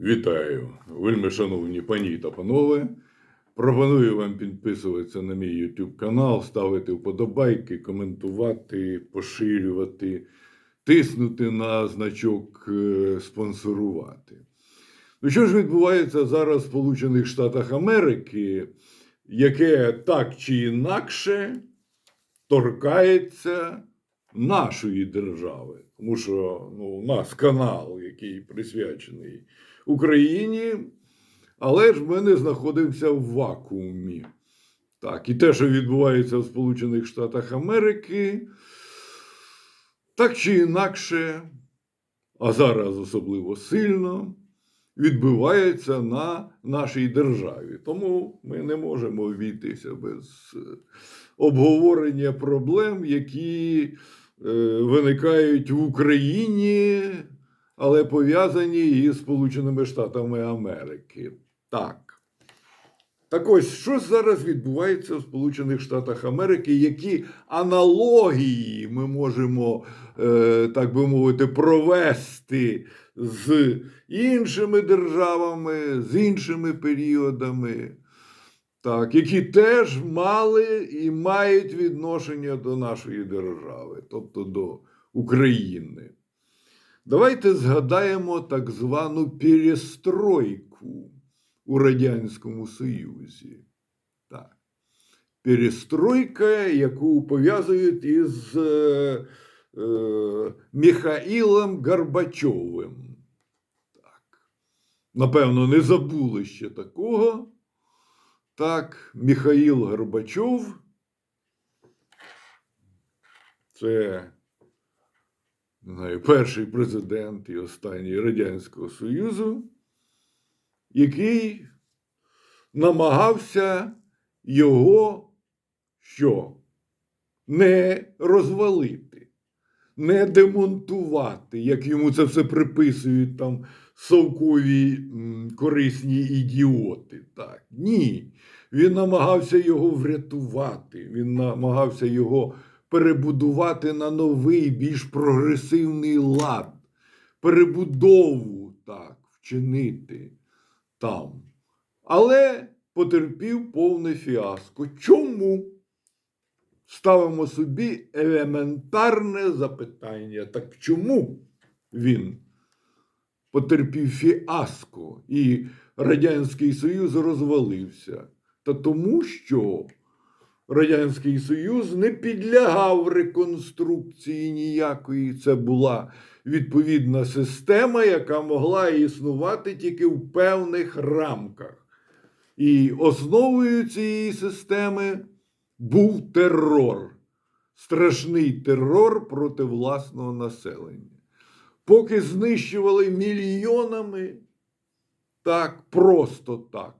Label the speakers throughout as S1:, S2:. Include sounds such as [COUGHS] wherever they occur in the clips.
S1: Вітаю, вельми шановні пані та панове. Пропоную вам підписуватися на мій YouTube канал, ставити вподобайки, коментувати, поширювати, тиснути на значок е, спонсорувати. Ну, що ж відбувається зараз в Сполучених Штатах Америки, яке так чи інакше торкається нашої держави. Тому що ну, у нас канал, який присвячений Україні, але ж ми не знаходимося в вакуумі. Так, і те, що відбувається в Сполучених Штатах Америки, так чи інакше, а зараз особливо сильно, відбувається на нашій державі. Тому ми не можемо обійтися без е, обговорення проблем, які е, виникають в Україні, але пов'язані із Сполученими Штатами Америки. Так. Так ось, що зараз відбувається в Сполучених Штатах Америки, які аналогії ми можемо, е, так би мовити, провести з іншими державами, з іншими періодами, так, які теж мали і мають відношення до нашої держави, тобто до України. Давайте згадаємо так звану перестройку у Радянському Союзі. Так. Перестройка, яку пов'язують із е, е, Михаїлом Горбачовим. Так. Напевно, не забули ще такого. Так, Михаїл Горбачов. Це не знаю, перший президент і останній Радянського Союзу, який намагався його що? Не розвалити, не демонтувати, як йому це все приписують там совкові корисні ідіоти. Так. Ні. Він намагався його врятувати, він намагався його перебудувати на новий, більш прогресивний лад, перебудову так, вчинити там. Але потерпів повне фіаско. Чому? Ставимо собі елементарне запитання. Так чому він потерпів фіаско і Радянський Союз розвалився? Та тому, що Радянський Союз не підлягав реконструкції ніякої. Це була відповідна система, яка могла існувати тільки в певних рамках. І основою цієї системи був терор, страшний терор проти власного населення. Поки знищували мільйонами, так, просто так,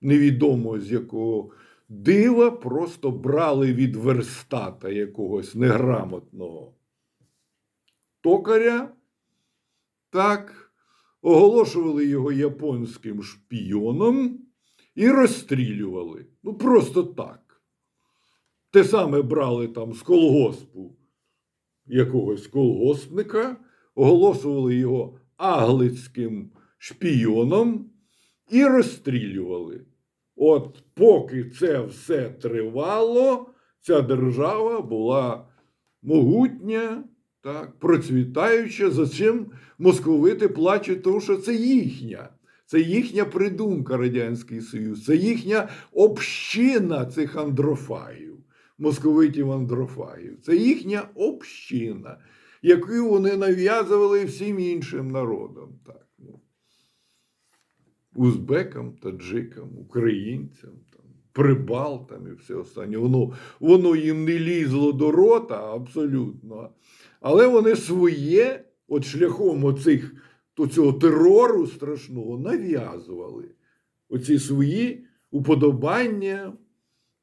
S1: невідомо з якого дива, просто брали від верстата якогось неграмотного токаря, так, оголошували його японським шпіоном і розстрілювали. Ну, просто так. Те саме брали там з колгоспу якогось колгоспника, оголошували його аглицьким шпіоном і розстрілювали. От поки це все тривало, ця держава була могутня, так, процвітаюча, за чим московити плачуть, тому що це їхня. Це їхня придумка Радянський Союз, це їхня община цих андрофаїв, московитів андрофаїв. Це їхня община, яку вони нав'язували всім іншим народам. Так. Узбекам, таджикам, українцям, там, прибалтам і все останнє. Воно, воно їм не лізло до рота абсолютно. Але вони своє, от шляхом оцих, то цього терору страшного нав'язували. Оці свої уподобання,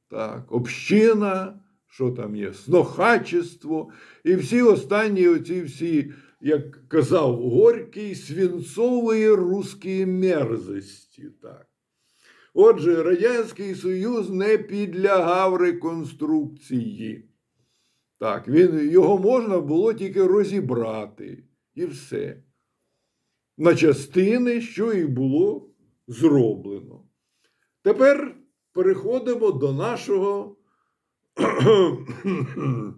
S1: так, община, що там є, снохачество, і всі останні оці всі, як казав Горький, свинцової русські мерзості. Так. Отже, Радянський Союз не підлягав реконструкції. Так, він, його можна було тільки розібрати і все. на частини, що і було зроблено. Тепер переходимо до нашого, [COUGHS]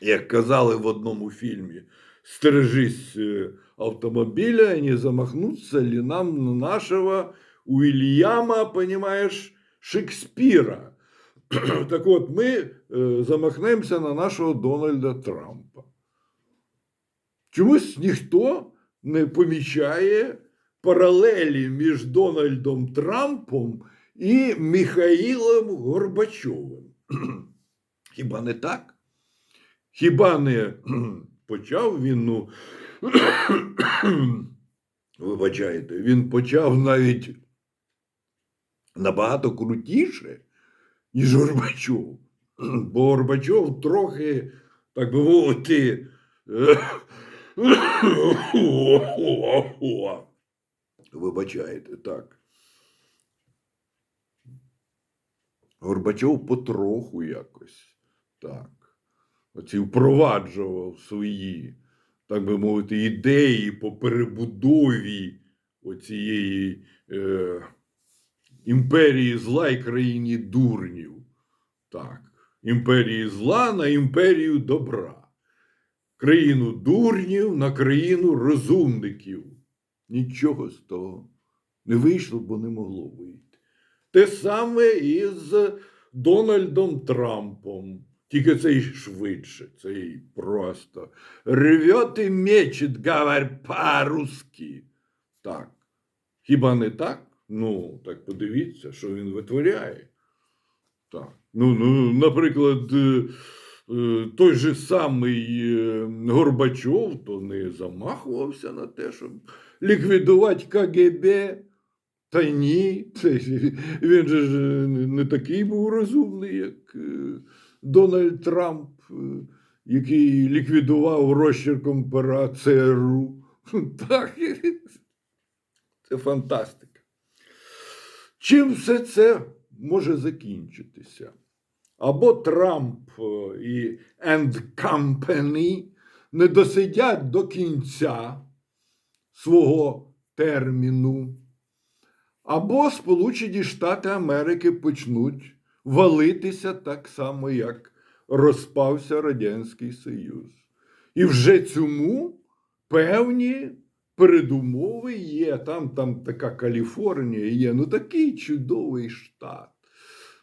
S1: як казали в одному фільмі, стережись е, автомобиля и не замахнуться ли нам на нашего Уильяма, понимаешь, Шекспира. [COUGHS] Так от, ми е, замахнемося на нашого Дональда Трампа. Чомусь ніхто не помічає паралелі між Дональдом Трампом і Михаїлом Горбачовим. [CLEARS THROAT] Хіба не так? Хіба не [CLEARS THROAT] почав він, ну, [CLEARS THROAT] вибачайте, він почав навіть набагато крутіше, ніж Горбачов. Бо Горбачов трохи, так би мовити, вибачайте, так. Горбачов потроху якось так. Оці впроваджував свої, так би мовити, ідеї по перебудові оцієї е, імперії зла і країні дурнів. Так, імперії зла на імперію добра. Країну дурнів на країну розумників. Нічого з того не вийшло, бо не могло вийти. Те саме і з Дональдом Трампом. Тільки цей швидше, цей просто рвет і мечет, говор по-русски. Так. Хіба не так? Ну, так подивіться, що він витворяє. Так. Ну, ну, наприклад, е, е, той же самий е, Горбачов то не замахувався на те, щоб ліквідувати КГБ. Та ні, [LAUGHS] це, він же ж не не такий був розумний, як е, Дональд Трамп, е, який ліквідував розчерком пера ЦРУ. [LAUGHS] Так, це фантастика. Чим все це може закінчитися? Або Трамп е, і and Company не досидять до кінця свого терміну, або Сполучені Штати Америки почнуть валитися так само, як розпався Радянський Союз. І вже цьому певні передумови є. Там, там така Каліфорнія є. Ну такий чудовий штат.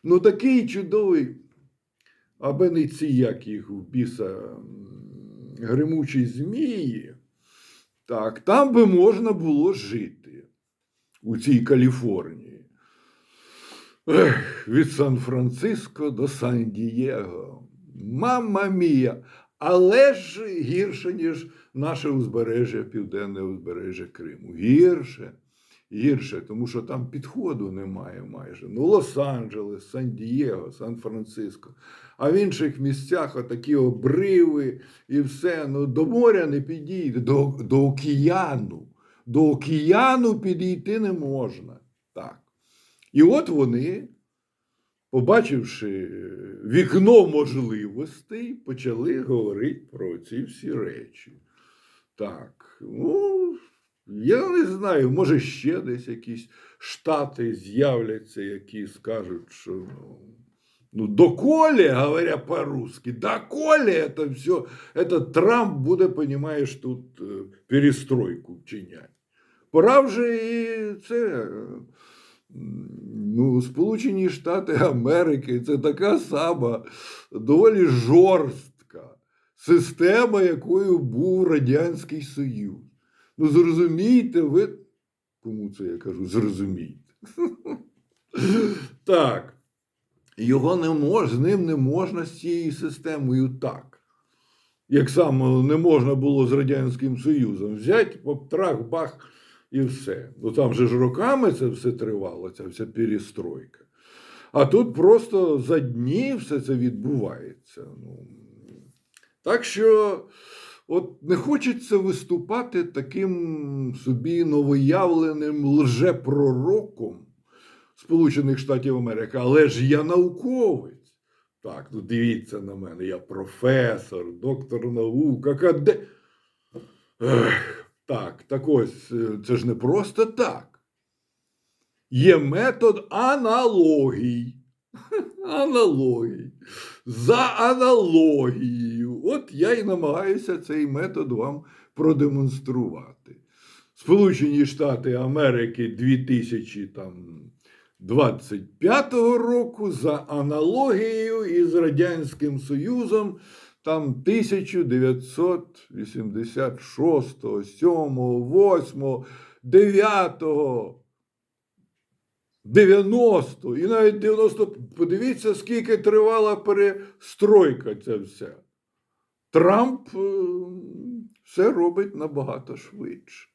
S1: Ну такий чудовий. Аби не ці, як їх в біса гримучі змії. Так, там би можна було жити у цій Каліфорнії. Ех, від Сан-Франциско до Сан-Дієго. Мама мія! Але ж гірше, ніж наше узбережжя, південне узбережжя Криму. Гірше, гірше, тому що там підходу немає майже. Ну, Лос-Анджелес, Сан-Дієго, Сан-Франциско. А в інших місцях отакі обриви і все. Ну, до моря не підійде, до, до океану. До океану підійти не можна. Так. І от вони, побачивши вікно можливостей, почали говорити про ці всі речі. Так, ну, я не знаю, може ще десь якісь штати з'являться, які скажуть, що ну, ну доколе, говоря по-русски, доколе это все, это Трамп буде, понимаешь, тут е, перестройку вчиняти. Пора вже і це. Ну, Сполучені Штати Америки це така сама доволі жорстка система, якою був Радянський Союз. Ну, зрозумійте, ви. Кому це я кажу? Зрозумійте. Так. Його не мож, з ним не можна з цією системою так. Як само не можна було з Радянським Союзом взяти, поп, трах, бах і все. Ну там же ж роками це все тривало, ця вся перестройка. А тут просто за дні все це відбувається. Ну, так що, от не хочеться виступати таким собі новоявленим лжепророком Сполучених Штатів Америки, але ж я науковець. Так, ну дивіться на мене, я професор, доктор наук, акаде... Ех, Так, так ось, е, це ж не просто так. Є метод аналогій. [LAUGHS] Аналогій. За аналогією. От я і намагаюся цей метод вам продемонструвати. Сполучені Штати Америки 2025 року за аналогією із Радянським Союзом там 1986, 7, 8, 9, 90 і навіть 90. Подивіться, скільки тривала перестройка ця вся. Трамп е, все робить набагато швидше.